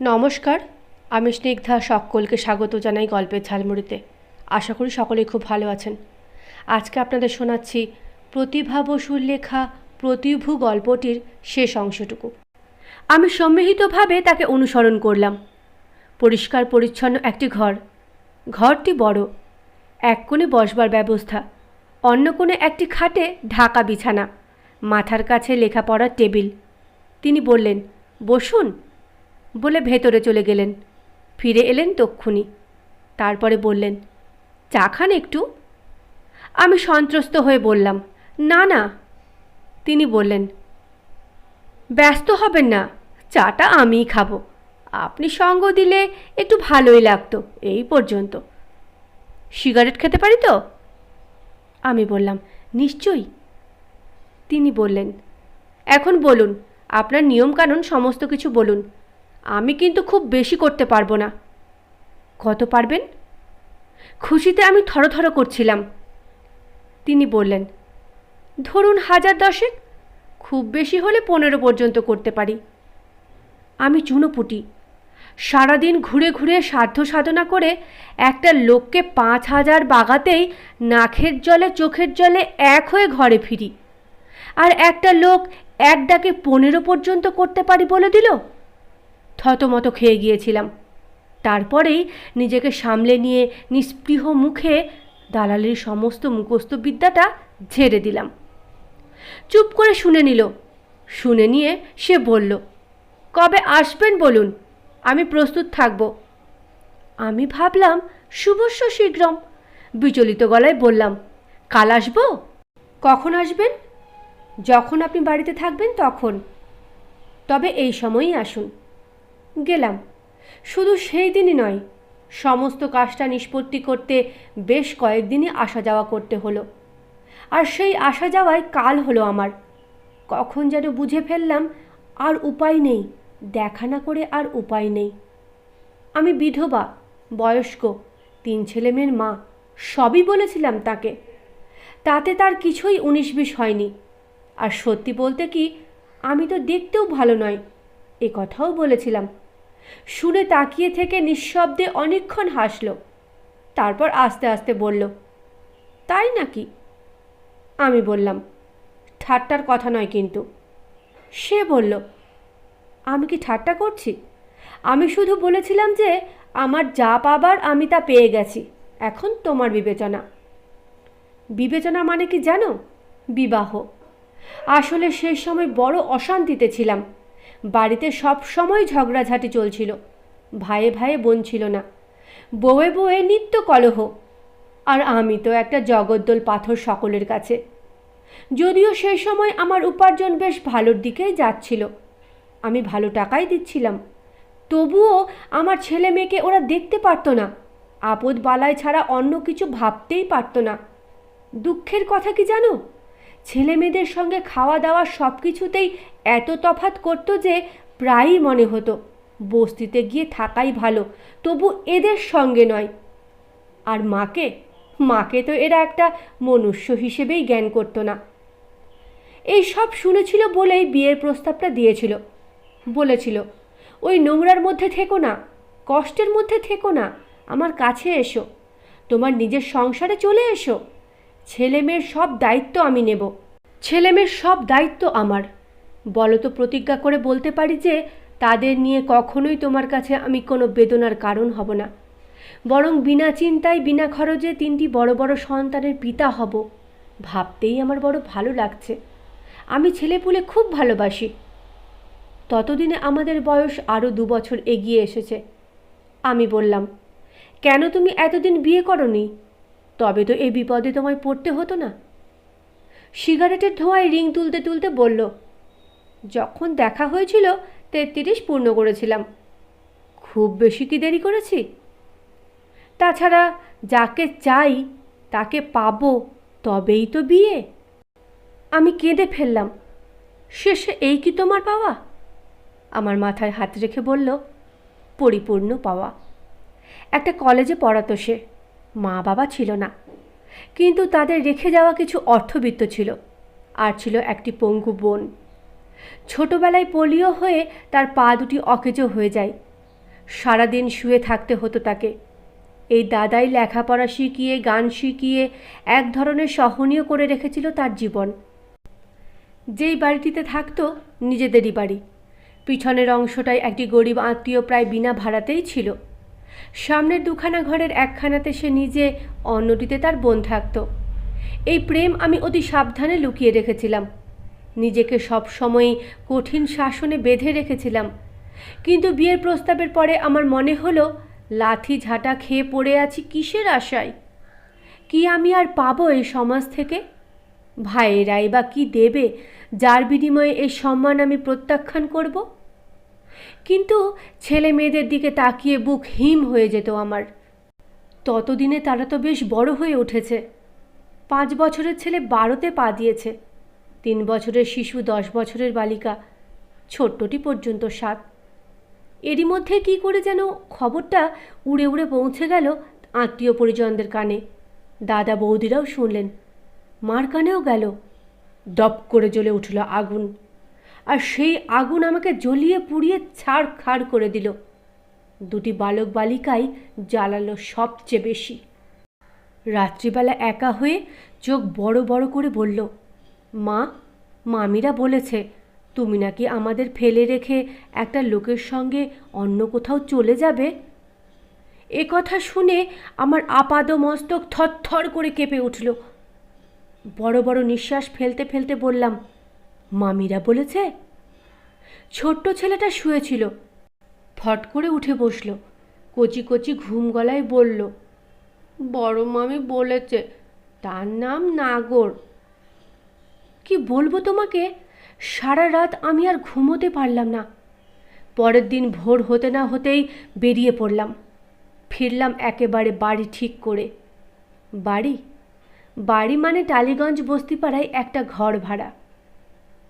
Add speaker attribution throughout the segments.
Speaker 1: নমস্কার, আমি স্নিগ্ধা সকলকে স্বাগত জানাই গল্পের ঝালমুড়িতে। আশা করি সকলেই খুব ভালো আছেন। আজকে আপনাদের শোনাচ্ছি প্রতিভা বসুর লেখা প্রতিভু গল্পটির শেষ অংশটুকু। আমি সম্মিলিতভাবে তাকে অনুসরণ করলাম। পরিষ্কার পরিচ্ছন্ন একটি ঘর। ঘরটি বড়। এক কোণে বসবার ব্যবস্থা। অন্য কোণে একটি খাটে ঢাকা বিছানা। মাথার কাছে লেখাপড়ার টেবিল। তিনি বললেন, বসুন। বলে ভেতরে চলে গেলেন। ফিরে এলেন তক্ষুনি তারপরে বললেন, চা খান একটু? আমি সন্ত্রস্ত হয়ে বললাম, না না। তিনি বললেন, ব্যস্ত হবেন না, চাটা আমিই খাব। আপনি সঙ্গ দিলে একটু ভালোই লাগতো, এই পর্যন্ত। সিগারেট খেতে পারি তো? আমি বললাম, নিশ্চয়ই। তিনি বললেন, এখন বলুন, আপনার নিয়মকানুন সমস্ত কিছু বলুন। আমি কিন্তু খুব বেশি করতে পারব না। কত পারবেন? খুশিতে আমি থরথর করছিলাম। তিনি বললেন, ধরুন হাজার দশেক, খুব বেশি হলে পনেরো পর্যন্ত করতে পারি। আমি চুনোপুটি, সারাদিন ঘুরে ঘুরে সাধ্য সাধনা করে একটা লোককে পাঁচ হাজার বাগাতেই নাখের জলে, চোখের জলে এক হয়ে ঘরে ফিরি। আর একটা লোক এক ডাকে পনেরো পর্যন্ত করতে পারি বলে দিল? থতমত খেয়ে গিয়েছিলাম। তারপরেই নিজেকে সামলে নিয়ে নিস্পৃহ মুখে দালালির সমস্ত মুখস্থ বিদ্যাটা ঝেড়ে দিলাম। চুপ করে শুনে নিল। শুনে নিয়ে সে বলল, কবে আসবেন বলুন? আমি প্রস্তুত থাকব। আমি ভাবলাম, শুভস্য শীঘ্রম। বিচলিত গলায় বললাম, কাল আসব? কখন আসবেন? যখন আপনি বাড়িতে থাকবেন তখন। তবে এই সময়ই আসুন। গেলাম। শুধু সেই দিনই নয়, সমস্ত কাজটা নিষ্পত্তি করতে বেশ কয়েকদিনই আসা যাওয়া করতে হলো। আর সেই আসা যাওয়ায় কাল হলো আমার। কখন যেন বুঝে ফেললাম, আর উপায় নেই, দেখা না করে আর উপায় নেই। আমি বিধবা, বয়স্ক, তিন ছেলেমেয়ের মা, সবই বলেছিলাম তাকে। তাতে তার কিছুই উনিশ বিশ হয়নি। আর সত্যি বলতে কি, আমি তো দেখতেও ভালো নয়, এ কথাও বলেছিলাম। শুনে তাকিয়ে থেকে নিঃশব্দে অনেকক্ষণ হাসল। তারপর আস্তে আস্তে বলল, তাই নাকি? আমি বললাম, ঠাট্টার কথা নয় কিন্তু। সে বলল, আমি কি ঠাট্টা করছি? আমি শুধু বলেছিলাম যে আমার যা পাবার আমি তা পেয়ে গেছি। এখন তোমার বিবেচনা। বিবেচনা মানে কি জানো? বিবাহ। আসলে সেই সময় বড় অশান্তিতে ছিলাম। বাড়িতে সব সময় ঝগড়াঝাটি চলছিল। ভাইয়ে ভাইয়ে বোন ছিল না। বউয়ে বউয়ে নিত্য কলহ। আর আমি তো একটা জগদ্দল পাথর সকলের কাছে। যদিও সেই সময় আমার উপার্জন বেশ ভালোর দিকেই যাচ্ছিল। আমি ভালো টাকাই দিচ্ছিলাম। তবুও আমার ছেলে মেয়েকে ওরা দেখতে পারতো না। আপদ বালায় ছাড়া অন্য কিছু ভাবতেই পারতো না। দুঃখের কথা কি জানো? ছেলে মেয়েদের সঙ্গে খাওয়া দাওয়া সব কিছুতেই এত তফাত করতো যে প্রায়ই মনে হতো, বস্তিতে গিয়ে থাকাই ভালো, তবু এদের সঙ্গে নয়। আর মাকে? মাকে তো এরা একটা মনুষ্য হিসেবেই জ্ঞান করতো না। এই সব শুনেছিল বলেই বিয়ের প্রস্তাবটা দিয়েছিল। বলেছিল, ওই নোংরার মধ্যে থেকো না, কষ্টের মধ্যে থেকো না, আমার কাছে এসো। তোমার নিজের সংসারে চলে এসো। ছেলেমেয়ের সব দায়িত্ব আমি নেব। ছেলেমেয়ের সব দায়িত্ব আমার। বলো তো, প্রতিজ্ঞা করে বলতে পারি যে, তাদের নিয়ে কখনোই তোমার কাছে আমি কোনো বেদনার কারণ হব না। বরং বিনা চিন্তায়, বিনা খরচে তিনটি বড় বড় সন্তানের পিতা হব। ভাবতেই আমার বড় ভালো লাগছে। আমি ছেলেপুলে খুব ভালোবাসি। ততদিনে আমাদের বয়স আরও দু বছর এগিয়ে এসেছে। আমি বললাম, কেন তুমি এতদিন বিয়ে করনি? তবে তো এই বিপদে তোমায় পড়তে হতো না। সিগারেটের ধোঁয়ায় রিং তুলতে তুলতে বলল, যখন দেখা হয়েছিল, তেত্রিশ পূর্ণ করেছিলাম। খুব বেশি কি দেরি করেছি? তাছাড়া যাকে চাই, তাকে পাবো, তবেই তো বিয়ে। আমি কেঁদে ফেললাম, শেষে এই কি তোমার পাওয়া? আমার মাথায় হাত রেখে বলল, পরিপূর্ণ পাওয়া। একটা কলেজে পড়াতো সে। মা বাবা ছিল না। কিন্তু তাদের রেখে যাওয়া কিছু অর্থবিত্ত ছিল, আর ছিল একটি পঙ্গু বোন। ছোটবেলায় পোলিও হয়ে তার পা দুটি অকেজো হয়ে যায়। সারাদিন শুয়ে থাকতে হতো তাকে। এই দাদাই লেখাপড়া শিখিয়ে, গান শিখিয়ে এক ধরনের সহনীয় করে রেখেছিল তার জীবন। যেই বাড়িটিতে থাকতো, নিজেদেরই বাড়ি। পিছনের অংশটায় একটি গরিব আত্মীয় প্রায় বিনা ভাড়াতেই ছিল। সামনের দুখানা ঘরের একখানাতে সে নিজে, অন্যটিতে তার বোন থাকতো। এই প্রেম আমি অতি সাবধানে লুকিয়ে রেখেছিলাম। নিজেকে সবসময়ই কঠিন শাসনে বেঁধে রেখেছিলাম। কিন্তু বিয়ের প্রস্তাবের পরে আমার মনে হলো, লাথি ঝাঁটা খেয়ে পড়ে আছি কিসের আশায়? কি আমি আর পাবো এই সমাজ থেকে? ভাইয়েরাই বা কি দেবে, যার বিনিময়ে এই সম্মান আমি প্রত্যাখ্যান করব? কিন্তু ছেলে মেয়েদের দিকে তাকিয়ে বুক হিম হয়ে যেত আমার। ততদিনে তারা তো বেশ বড় হয়ে উঠেছে। পাঁচ বছরের ছেলে বারোতে পা দিয়েছে। তিন বছরের শিশু দশ বছরের বালিকা। ছোট্টটি পর্যন্ত সাত। এরই মধ্যে কি করে যেন খবরটা উড়ে উড়ে পৌঁছে গেল আত্মীয় পরিজনদের কানে। দাদা বৌদিরাও শুনলেন। মার কানেও গেল। দপ করে জ্বলে উঠল আগুন। আর সেই আগুন আমাকে জ্বলিয়ে পুড়িয়ে ছাড় খাড় করে দিল। দুটি বালক বালিকাই জ্বালালো সবচেয়ে বেশি। রাত্রিবেলা একা হয়ে চোখ বড় বড় করে বলল, মা, মামিরা বলেছে, তুমি নাকি আমাদের ফেলে রেখে একটা লোকের সঙ্গে অন্য কোথাও চলে যাবে? এ কথা শুনে আমার আপাদ মস্তক থরথর করে কেঁপে উঠল। বড় বড় নিঃশ্বাস ফেলতে ফেলতে বললাম মামিরা বলেছে, ছোট্ট ছেলেটা শুয়েছিল। ফট করে উঠে বসল, কচি কচি ঘুম গলায় বলল, বড় মামি বলেছে, তার নাম নাগর। কি বলব তোমাকে? সারা রাত আমি আর ঘুমোতে পারলাম না। পরের দিন ভোর হতে না হতেই বেরিয়ে পড়লাম। ফিরলাম একেবারে বাড়ি ঠিক করে। বাড়ি? বাড়ি মানে টালিগঞ্জ বস্তিপাড়ায় একটা ঘর ভাড়া।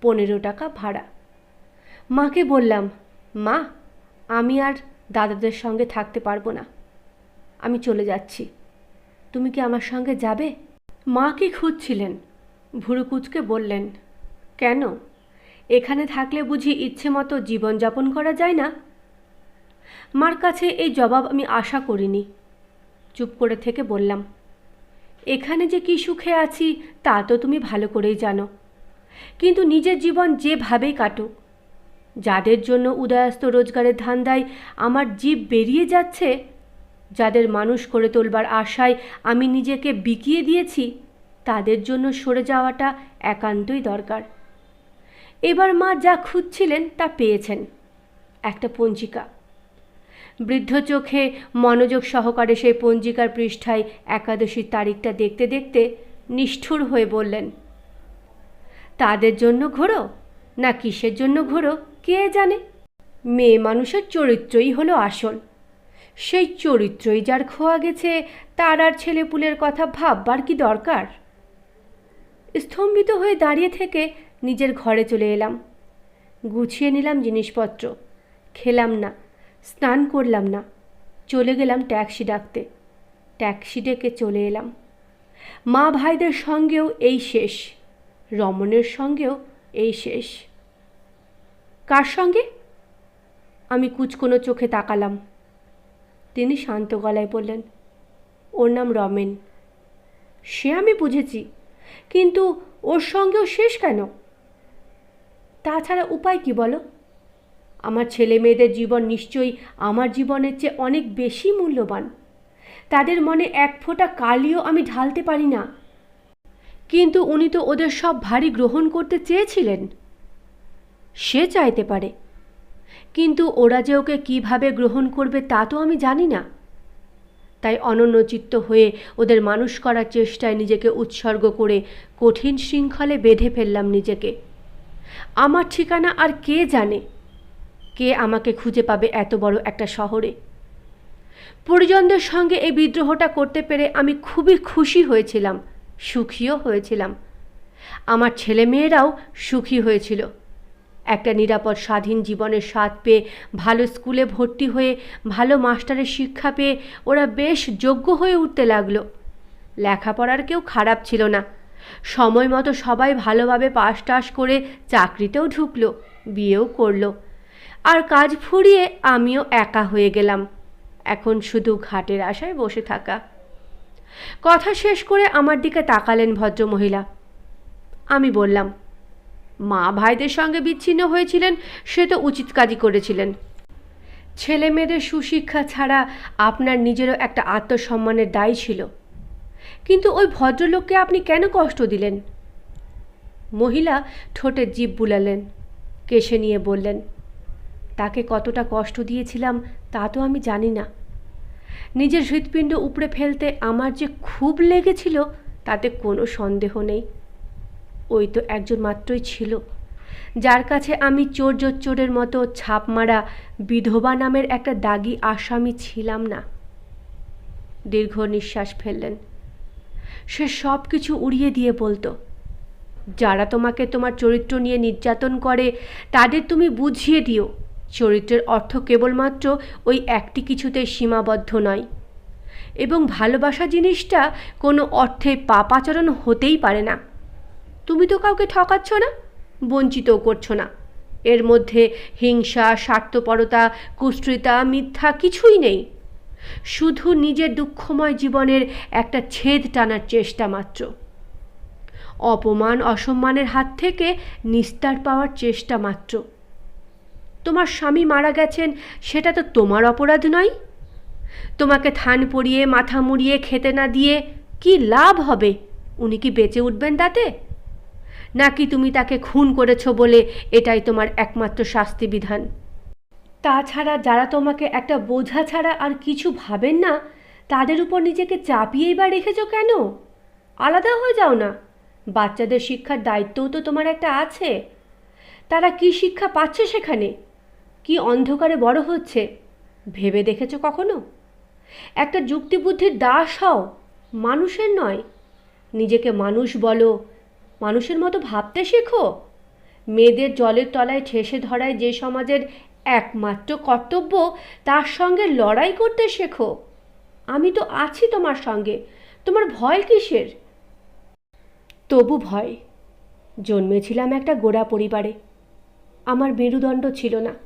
Speaker 1: পনেরো টাকা ভাড়া। মাকে বললাম, মা, আমি আর দাদাদের সঙ্গে থাকতে পারব না। আমি চলে যাচ্ছি। তুমি কি আমার সঙ্গে যাবে? মা কি খুঁজছিলেন? ভুরুকুচকে বললেন, কেন? এখানে থাকলে বুঝি ইচ্ছে মতো জীবনযাপন করা যায় না? মার কাছে এই জবাব আমি আশা করিনি। চুপ করে থেকে বললাম, এখানে যে কি সুখে আছি, তা তো তুমি ভালো করেই জানো। কিন্তু নিজের জীবন যেভাবেই কাটুক, যাদের জন্য উদয়াস্ত রোজগারের ধান্দায় আমার জীব বেরিয়ে যাচ্ছে, যাদের মানুষ করে তোলবার আশায় আমি নিজেকে বিকিয়ে দিয়েছি, তাদের জন্য সরে যাওয়াটা একান্তই দরকার। এবার মা যা খুঁজছিলেন তা পেয়েছেন। একটা পঞ্জিকা। বৃদ্ধ চোখে মনোযোগ সহকারে সেই পঞ্জিকার পৃষ্ঠায় একাদশীর তারিখটা দেখতে দেখতে নিষ্ঠুর হয়ে বললেন তাদের জন্য ঘোরো না কিসের জন্য ঘোরো, কে জানে? মেয়ে মানুষের চরিত্রই হলো আসল। সেই চরিত্রই যার খোয়া গেছে, তার আর ছেলেপুলের কথা ভাববার কি দরকার? স্তম্ভিত হয়ে দাঁড়িয়ে থেকে নিজের ঘরে চলে এলাম। গুছিয়ে নিলাম জিনিসপত্র। খেলাম না, স্নান করলাম না। চলে গেলাম ট্যাক্সি ডাকতে। ট্যাক্সি ডেকে চলে এলাম। মা ভাইদের সঙ্গেও এই শেষ। রমণের সঙ্গেও এই শেষ। কার সঙ্গে? আমি কুচকোনো চোখে তাকালাম। তিনি শান্ত গলায় বললেন, ওর নাম রমেন। সে আমি বুঝেছি, কিন্তু ওর সঙ্গেও শেষ কেন? তাছাড়া উপায় কি বলো? আমার ছেলে মেয়েদের জীবন নিশ্চয়ই আমার জীবনের চেয়ে অনেক বেশি মূল্যবান। তাদের মনে এক ফোঁটা কালিও আমি ঢালতে পারি না। কিন্তু উনি তো ওদের সব ভারী গ্রহণ করতে চেয়েছিলেন। সে চাইতে পারে। কিন্তু ওরা যে ওকে কীভাবে গ্রহণ করবে তা তো আমি জানি না। তাই অনন্যচিত্ত হয়ে ওদের মানুষ করার চেষ্টায় নিজেকে উৎসর্গ করে কঠিন শৃঙ্খলে বেঁধে ফেললাম নিজেকে। আমার ঠিকানা আর কে জানে? কে আমাকে খুঁজে পাবে এত বড় একটা শহরে? পরিজনদের সঙ্গে এই বিদ্রোহটা করতে পেরে আমি খুবই খুশি হয়েছিলাম। সুখীও হয়েছিলাম। আমার ছেলে মেয়েরাও সুখী হয়েছিল। একটা নিরাপদ স্বাধীন জীবনের স্বাদ পেয়ে, ভালো স্কুলে ভর্তি হয়ে, ভালো মাস্টারের শিক্ষা পেয়ে ওরা বেশ যোগ্য হয়ে উঠতে লাগল। লেখাপড়ার কেউ খারাপ ছিল না। সময় মতো সবাই ভালোভাবে পাশ টাস করে চাকরিতেও ঢুকলো, বিয়েও করল। আর কাজ ফুরিয়ে আমিও একা হয়ে গেলাম। এখন শুধু ঘাটের আশায় বসে থাকা। কথা শেষ করে আমার দিকে তাকালেন ভদ্রমহিলা। আমি বললাম, মা ভাইদের সঙ্গে বিচ্ছিন্ন হয়েছিলেন, সে তো উচিত কাজই করেছিলেন। ছেলে মেয়েদের সুশিক্ষা ছাড়া আপনার নিজেরও একটা আত্মসম্মানের দায় ছিল। কিন্তু ওই ভদ্রলোককে আপনি কেন কষ্ট দিলেন? মহিলা ঠোঁটে জীব বুলালেন, কেশে নিয়ে বললেন, তাকে কতটা কষ্ট দিয়েছিলাম তা তো আমি জানি না। নিজের হৃৎপিণ্ড উপড়ে ফেলতে আমার যে খুব লেগেছিল, তাতে কোনো সন্দেহ নেই। ওই তো একজন মাত্রই ছিল, যার কাছে আমি চোর চোরের মতো ছাপ মারা বিধবা নামের একটা দাগি আসামি ছিলাম না। দীর্ঘ নিঃশ্বাস ফেললেন। সে সব কিছু উড়িয়ে দিয়ে বলতো, যারা তোমাকে তোমার চরিত্র নিয়ে নির্যাতন করে, তাদের তুমি বুঝিয়ে দিও। চরিত্রের অর্থ কেবলমাত্র ওই একটি কিছুতে সীমাবদ্ধ নয়। এবং ভালোবাসা জিনিসটা কোনো অর্থে পাপাচরণ হতেই পারে না। তুমি তো কাউকে ঠকাচ্ছ না, বঞ্চিতও করছ না। এর মধ্যে হিংসা, স্বার্থপরতা কুশ্রিতা মিথ্যা কিছুই নেই। শুধু নিজের দুঃখময় জীবনের একটা ছেদ টানার চেষ্টা মাত্র। অপমান, অসম্মানের হাত থেকে নিস্তার পাওয়ার চেষ্টা মাত্র। তোমার স্বামী মারা গেছেন, সেটা তো তোমার অপরাধ নয়। তোমাকে থান পরিয়ে মাথা মুড়িয়ে, খেতে না দিয়ে কি লাভ হবে? উনি কি বেঁচে উঠবেন তাতে? নাকি তুমি তাকে খুন করেছ বলে এটাই তোমার একমাত্র শাস্তি বিধান? তাছাড়া যারা তোমাকে একটা বোঝা ছাড়া আর কিছু ভাবেন না, তাদের উপর নিজেকে চাপিয়েই বা রেখেছ কেন? আলাদা হয়ে যাও না। বাচ্চাদের শিক্ষার দায়িত্বও তো তোমার একটা আছে। তারা কি শিক্ষা পাচ্ছে সেখানে? কি অন্ধকারে বড় হচ্ছে? ভেবে দেখেছ কখনো? একটা যুক্তিবুদ্ধির দাস হও, মানুষের নয়। নিজেকে মানুষ বলো, মানুষের মতো ভাবতে শেখো। মেয়েদের জলের তলায় ঠেসে ধরায় যে সমাজের একমাত্র কর্তব্য, তার সঙ্গে লড়াই করতে শেখো। আমি তো আছি তোমার সঙ্গে। তোমার ভয় কিসের? তবু ভয়। জন্মেছিলাম একটা গোড়া পরিবারে। আমার মেরুদণ্ড ছিল না।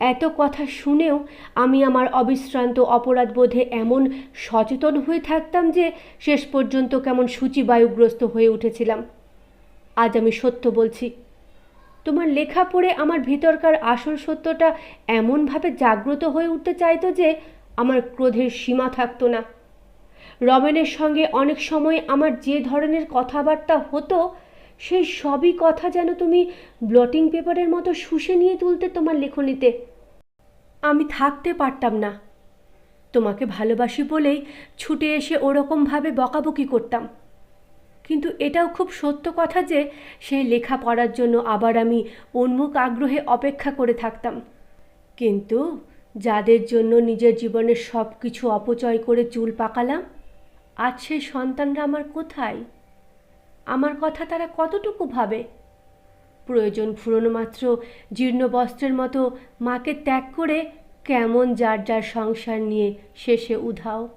Speaker 1: এত কথা শুনেও আমি আমার অবিশ্রান্ত অপরাধবোধে এমন সচেতন হয়ে থাকতাম যে শেষ পর্যন্ত কেমন সূচিবায়ুগ্রস্ত হয়ে উঠেছিলাম। আজ আমি সত্য বলছি। তোমার লেখা পড়ে আমার ভিতরকার আসল সত্যটা এমনভাবে জাগ্রত হয়ে উঠতে চাইতো যে আমার ক্রোধের সীমা থাকতো না। রমেনের সঙ্গে অনেক সময় আমার যে ধরনের কথাবার্তা হতো সেই সবই কথা যেন তুমি ব্লটিং পেপারের মতো শুষে নিয়ে তুলতে তোমার লেখনীতে। আমি থাকতে পারতাম না। তোমাকে ভালোবাসি বলেই ছুটে এসে ওরকমভাবে বকাবকি করতাম। কিন্তু এটাও খুব সত্য কথা যে সেই লেখা পড়ার জন্য আবার আমি উন্মুখ আগ্রহে অপেক্ষা করে থাকতাম। কিন্তু যাদের জন্য নিজের জীবনের সব কিছু অপচয় করে চুল পাকালাম, আজ সেই সন্তানরা আমার কোথায়? আমার কথা তারা কতটুকু ভাবে? প্রয়োজন ফুরনো মাত্র জীর্ণ বস্ত্রের মতো মাকে ত্যাগ করে কেমন যার যার সংসার নিয়ে শেষে উধাও।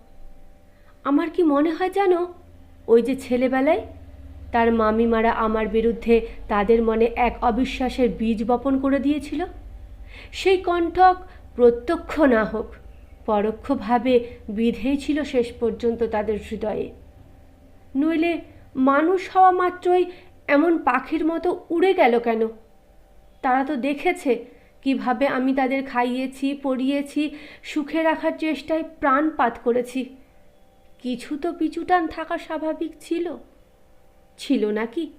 Speaker 1: আমার কি মনে হয় জানো? ওই যে ছেলেবেলায় তার মামিমারা আমার বিরুদ্ধে তাদের মনে এক অবিশ্বাসের বীজ বপন করে দিয়েছিল। সেই কণ্ঠক প্রত্যক্ষ না হোক, পরোক্ষভাবে বিধেই ছিল শেষ পর্যন্ত তাদের হৃদয়ে। নইলে মানুষ হওয়া মাত্রই এমন পাখির মতো উড়ে গেল কেন? তারা তো দেখেছে কীভাবে আমি তাদের খাইয়েছি পরিয়েছি সুখে রাখার চেষ্টায় প্রাণপাত করেছি। কিছু তো পিছুটান থাকা স্বাভাবিক ছিল। ছিল নাকি?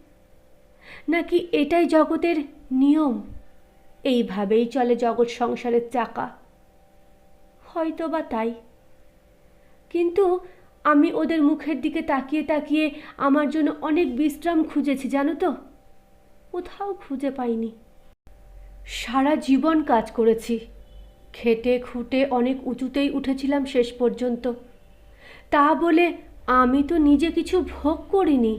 Speaker 1: নাকি এটাই জগতের নিয়ম? এইভাবেই চলে জগৎ সংসারের চাকা। হয়তো বা তাই। কিন্তু আমি ওদের মুখের দিকে তাকিয়ে তাকিয়ে আমার জন্য অনেক বিশ্রাম খুঁজেছি, জানো তো? কোথাও খুঁজে পাইনি। সারা জীবন কাজ করেছি। খেটে খুঁটে অনেক উঁচুতেই উঠেছিলাম শেষ পর্যন্ত। তা বলে আমি তো নিজে কিছু ভোগ করিনি।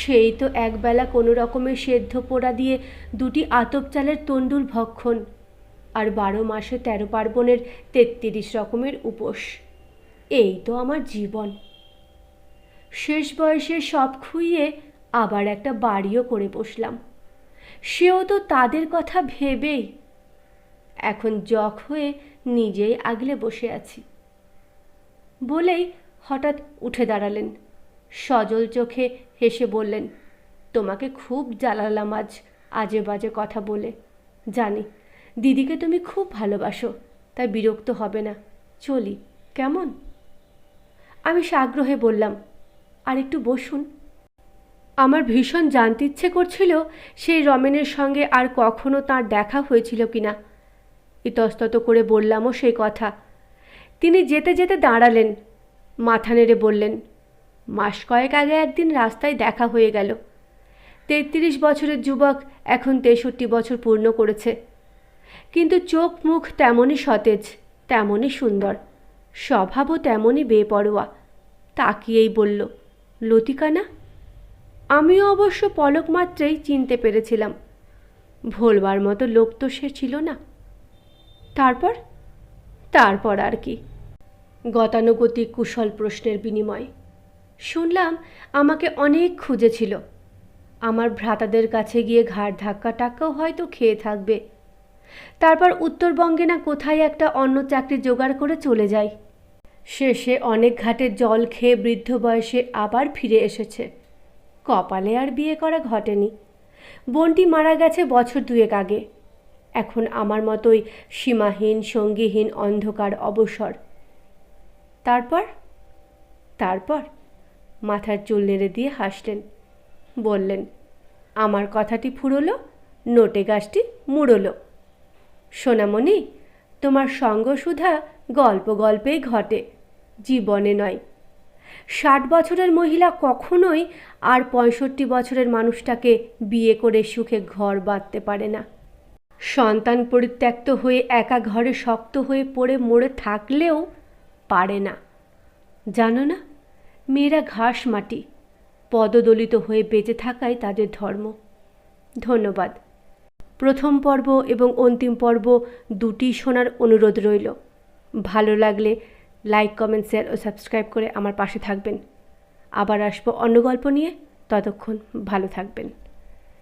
Speaker 1: সেই তো একবেলা কোনো রকমের সেদ্ধ পোড়া দিয়ে দুটি আতপ চালের তণ্ডুল ভক্ষণ, আর বারো মাসে তেরো পার্বণের তেত্রিশ রকমের উপোস। এই তো আমার জীবন। শেষ বয়সে সব খুইয়ে আবার একটা বাড়িও করে বসলাম। সেও তো তাদের কথা ভেবেই এখন জখ হয়ে নিজেই আগলে বসে আছি। বলেই হঠাৎ উঠে দাঁড়ালেন। সজল চোখে হেসে বললেন, তোমাকে খুব জ্বালালাম আজ, আজে বাজে কথা বলে। জানি, দিদিকে তুমি খুব ভালোবাসো, তাই বিরক্ত হবে না। চলি, কেমন? আমি সাগ্রহে বললাম, আর একটু বসুন। আমার ভীষণ জানতে ইচ্ছে করছিল সেই রমেনের সঙ্গে আর কখনো তার দেখা হয়েছিল কিনা। ইতস্তত করে বললামও সেই কথা। তিনি যেতে যেতে দাঁড়ালেন, মাথা নেড়ে বললেন, মাস কয়েক আগে একদিন রাস্তায় দেখা হয়ে গেল। তেত্রিশ বছরের যুবক এখন তেষট্টি বছর পূর্ণ করেছে। কিন্তু চোখ মুখ তেমনই সতেজ, তেমনই সুন্দর। স্বভাবও তেমনই বেপরোয়া। তাকিয়েই বলল লতিকা না আমিও অবশ্য পলক মাত্রেই চিনতে পেরেছিলাম। ভোলবার মতো লোক তো সে ছিল না। তারপর? তারপর আর কি? গতানুগতিক কুশল প্রশ্নের বিনিময়। শুনলাম আমাকে অনেক খুঁজেছিল। আমার ভ্রাতাদের কাছে গিয়ে ঘাড় ধাক্কা টাক্কাও হয়তো খেয়ে থাকবে। তারপর উত্তরবঙ্গে না কোথায় একটা অন্য চাকরি জোগাড় করে চলে যায় শেষে অনেক ঘাটে জল খেয়ে বৃদ্ধ বয়সে আবার ফিরে এসেছে। কপালে আর বিয়ে করা ঘটেনি। বোনটি মারা গেছে বছর দুয়েক আগে। এখন আমার মতোই সীমাহীন, সঙ্গীহীন অন্ধকার, অবসর। তারপর? তারপর? মাথার চুল নেড়ে দিয়ে হাসলেন। বললেন, আমার কথাটি ফুরলো, নোটে গাছটি মুড়লো। সোনামণি, তোমার সঙ্গ সুধা গল্প গল্পেই ঘটে। জীবনে নয়। ষাট বছরের মহিলা কখনোই আর পঁয়ষট্টি বছরের মানুষটাকে বিয়ে করে সুখে ঘর বাঁধতে পারে না। সন্তান পরিত্যক্ত হয়ে একা ঘরে শক্ত হয়ে পড়ে মরে থাকলেও পারে না। জানো না, মেয়েরা ঘাস মাটি, পদদলিত হয়ে বেঁচে থাকাই তাদের ধর্ম। ধন্যবাদ। প্রথম পর্ব এবং অন্তিম পর্ব দুটি শোনার অনুরোধ রইল। ভালো লাগলে লাইক কমেন্ট শেয়ার ও সাবস্ক্রাইব করে আমার পাশে থাকবেন। আবার আসব অন্য গল্প নিয়ে। ততক্ষণ ভালো থাকবেন।